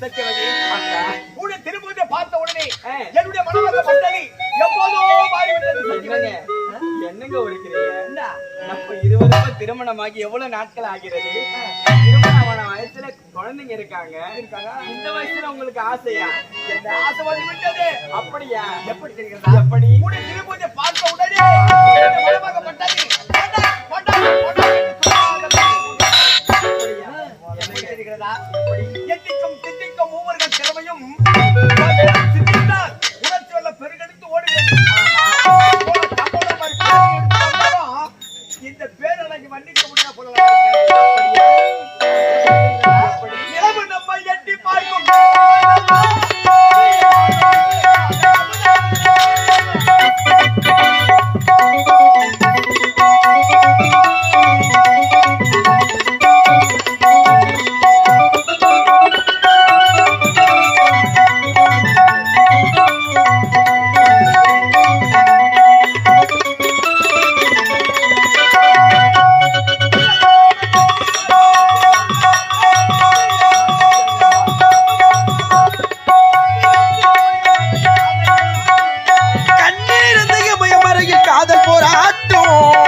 சத்தியவதி திருமுகத்தை பார்த்த உடனே. என்னுடைய மனவசப்பட்டது எப்போதோ மாறிவிட்டது சத்தியவதி என்னங்க ஒழிக்கிறீங்க? நம்ம இருவருக்கும் திருமணமாகி எவ்வளவு நாட்கள் ஆகிறது? திருமணமான வயசுல குழந்தைங்க இருக்காங்க. இந்த வயசுல உங்களுக்கு ஆசையா? இந்த ஆசை வந்து விட்டது. அப்படியா? எப்படி தெரிகிறதா? எப்படி? உன்னுடைய திருமுகத்தை பார்த்த உடனே Oh.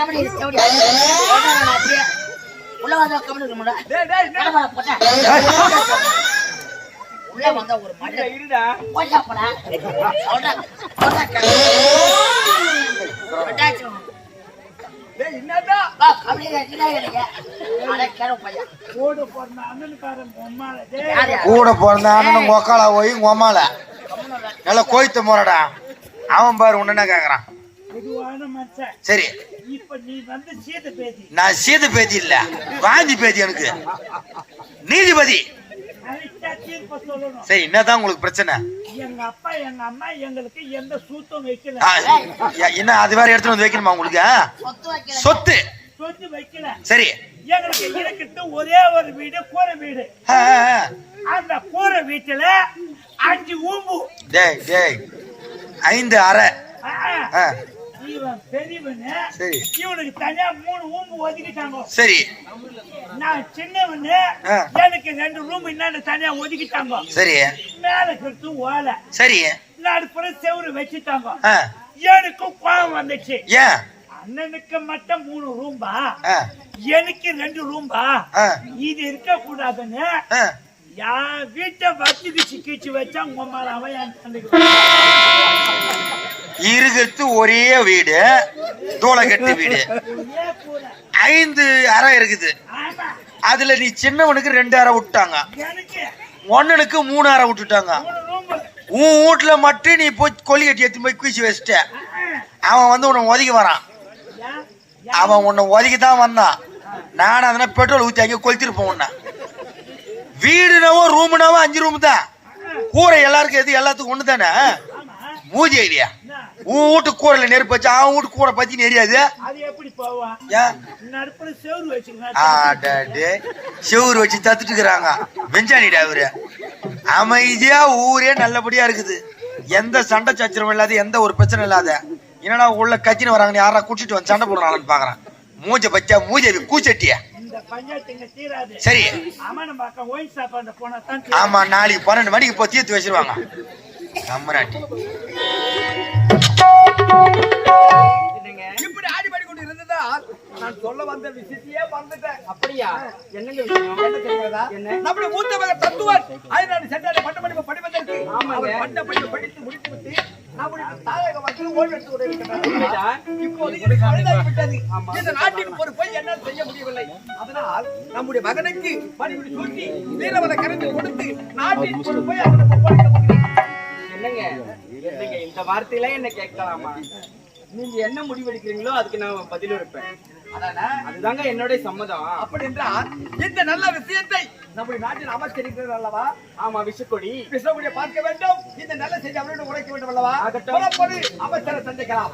அப்படியே உள்ள வந்தா போட்டா. உள்ள வந்தா ஒரு மண்டை இருடா, போட்டா போடா. கூட பிறந்த அண்ணனும் கொக்கால போய் உமால. நல்லா கோய்த்த முறடா. அவன் பாரு உன்ன கேக்குறான். சரி. இப்ப நீ வந்து சீதை பேசி நான் சீத பேதி இல்ல. வாந்தி பேதி எனக்கு. நீதிபதி. சரி என்னதான் உங்களுக்கு பிரச்சனை? எங்க அப்பா எங்க அம்மா எங்களுக்கு எந்த சூத்தம் வைக்கல என்ன அது வேற எடுத்துட்டு வந்து வைக்கணுமா உங்களுக்கு? சொத்து வைக்கல. சொத்து. சொத்து வைக்கல. சரி. எங்களுக்கு இருக்கிறது ஒரே ஒரு வீடு கூரை வீடு. அந்த கூரை வீட்டுல அஞ்சு ஊம்பு. டேய் டேய். ஐந்து அரை இவன் பெரியவனு. சரி. இவனுக்கு தனியா மூணு ஊம்பு ஒதுக்கிட்டாங்க. சரி. நான் சின்னவனு. எனக்கு ரெண்டு ரூம் என்னன்னு தனியா ஒதுக்கிட்டாங்க. சரி. மேல கட்டு ஓலை. சரி. நடுப்புற செவுரு வச்சுட்டாங்க. ஆ, எனக்கும் கோவம் வந்துச்சு. ஏன் அண்ணனுக்கு மட்டும் மூணு ரூம்பா. எனக்கு ரெண்டு ரூம்பா. இது இருக்க கூடாதுன்னு. என் வீட்டை வச்சுக்கு சிக்கிச்சு வச்சா உங்க மேல அவன் இருக்கிறது ஒரே வீடு தூளக்கட்டு வீடு. ஐந்து அறை இருக்குது. அதுல நீ சின்னவனுக்கு ரெண்டு அறை விட்டாங்க. ஒன்னனுக்கு மூணு அறை விட்டுட்டாங்க. உன் வீட்டுல மட்டும் நீ போய் கொல்லி கட்டி எடுத்து போய் குச்சி வச்சுட்ட. அவன் வந்து உன்னை ஒதுக்கி வரான். அவன் உன்னை ஒதுக்கி தான் வந்தான். நானும் அதனால பெட்ரோல் ஊற்றி அங்கே கொளுத்திருப்போம் உன்னை. வீடுனாவோ ரூமுனாவோ அஞ்சு ரூம் தான். கூரை எல்லாருக்கும் எது எல்லாத்துக்கும் ஒன்று தானே மூஞ்சி ஐடியா உன் வீட்டு கூரையில நெருப்பு வச்சு அவன் வீட்டு கூரை பத்தி ஆடாடே செவுரு வச்சு தத்துட்டு இருக்கிறாங்க வெஞ்சானிடா அவரு அமைதியா ஊரே நல்லபடியா இருக்குது. எந்த சண்டை சச்சரவும் இல்லாத எந்த ஒரு பிரச்சனை இல்லாத. என்னடா உள்ள கத்தின்னு வராங்க யாரா குடிச்சிட்டு வந்து சண்டை போடுறாங்கன்னு பாக்குறேன். மூஞ்ச பச்சா மூஞ்ச கூச்சட்டிய? சரி. ஆமா நாளைக்கு பன்னெண்டு மணிக்கு இப்போ தீர்த்து வச்சிருவாங்க. கம்மராட்டி இப்படி ஆடிப்பாடி கொண்டு இருந்ததா? நான் சொல்ல வந்த விஷயத்தையே மறந்துட்டேன். அப்படியா? என்னங்க விஷயம்? என்ன தெரிகிறதா? என்ன? நம்முடைய மூத்த மகன் தத்துவன். பட்ட படிப்பு ஆமாங்க. பட்ட படிப்பு படித்து முடித்து விட்டு நம்முடைய தாயக மக்கள் கொண்டிருக்கிறார். இப்போது இது பழுதாகி விட்டது. இந்த நாட்டின் பொறுப்பை என்னால் செய்ய முடியவில்லை. அதனால் நம்முடைய மகனுக்கு பணிவிடை சூட்டி வீரவன கருத்து கொடுத்து நாட்டின் போகிறேன் என்னங்க என்னங்க இந்த வார்த்தையில என்ன கேட்கலாமா? நீங்க என்ன முடிவெடுக்கிறீங்களோ அதுக்கு நான் பதில் இருப்பேன்? அதுதாங்க என்னுடைய சம்மதம். அப்படி என்றால் இந்த நல்ல விஷயத்தை நம்முடைய நாட்டில் அமைச்சரிக்கிறது அல்லவா? ஆமா விஷக்கொடி கிருஷ்ணகுடியை பார்க்க வேண்டும். இந்த நல்ல செய்தி அவரோடு உரைக்க வேண்டும் அல்லவா? அமைச்சரை சந்திக்கலாம்.